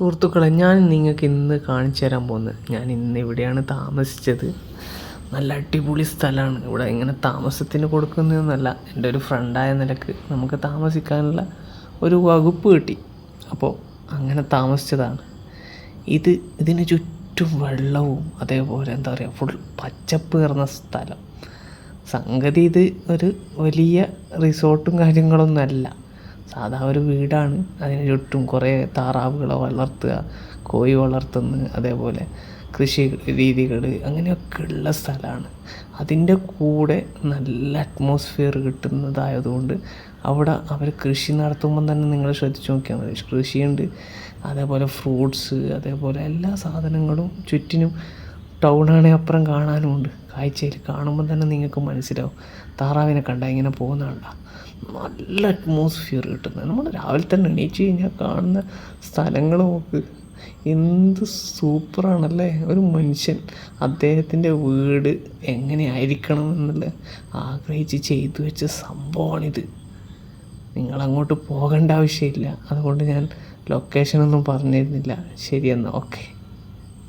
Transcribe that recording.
സുഹൃത്തുക്കളെ ഞാൻ നിങ്ങൾക്ക് ഇന്ന് കാണിച്ചു തരാൻ പോകുന്നത് ഞാൻ ഇന്ന് ഇവിടെയാണ് താമസിച്ചത്. നല്ല അടിപൊളി സ്ഥലമാണ്. ഇവിടെ ഇങ്ങനെ താമസത്തിന് കൊടുക്കുന്നതെന്നല്ല എന്റെ ഒരു ഫ്രണ്ടായ നിലയ്ക്ക് നമുക്ക് താമസിക്കാനുള്ള ഒരു വകുപ്പ് കിട്ടി. അപ്പോൾ അങ്ങനെ താമസിച്ചതാണ്. ഇത് ഇതിന് ചുറ്റും വെള്ളവും അതേപോലെ എന്താ പറയുക ഫുൾ പച്ചപ്പ് നിറഞ്ഞ സ്ഥലം. സംഗതി ഇത് ഒരു വലിയ റിസോർട്ടും കാര്യങ്ങളൊന്നും അല്ല. സാധാ ഒരു വീടാണ്. അതിന് ചുറ്റും കുറേ താറാവുകളെ വളർത്തുക കോഴി വളർത്തുന്നു അതേപോലെ കൃഷി രീതികൾ അങ്ങനെയൊക്കെ ഉള്ള സ്ഥലമാണ് അതിന്റെ കൂടെ നല്ല അറ്റ്മോസ്ഫിയർ കിട്ടുന്നതായതുകൊണ്ട് അവിടെ അവർ കൃഷി നടത്തുമ്പം തന്നെ നിങ്ങൾ ശ്രദ്ധിച്ച് നോക്കിയാൽ മതി. കൃഷിയുണ്ട് അതേപോലെ ഫ്രൂട്ട്സ് അതേപോലെ എല്ലാ സാധനങ്ങളും ചുറ്റിനും ടൗണാണെങ്കിൽ അപ്പുറം കാണാനുമുണ്ട് കാഴ്ചയിൽ കാണുമ്പോൾ തന്നെ നിങ്ങൾക്ക് മനസ്സിലാവും. താറാവിനെ കണ്ട ഇങ്ങനെ പോകുന്ന കണ്ട നല്ല അറ്റ്മോസ്ഫിയർ കിട്ടുന്നത്. നമ്മൾ രാവിലെ തന്നെ എണീച്ച് കഴിഞ്ഞാൽ കാണുന്ന സ്ഥലങ്ങൾ നോക്ക്. എന്ത് സൂപ്പറാണല്ലേ? ഒരു മനുഷ്യൻ അദ്ദേഹത്തിന്റെ വീട് എങ്ങനെയായിരിക്കണം എന്നുള്ള ആഗ്രഹിച്ച് ചെയ്തു വെച്ച സംഭവമാണിത്. നിങ്ങളങ്ങോട്ട് പോകേണ്ട ആവശ്യമില്ല. അതുകൊണ്ട് ഞാൻ ലൊക്കേഷനൊന്നും പറഞ്ഞിരുന്നില്ല. ശരിയെന്നാൽ ഓക്കെ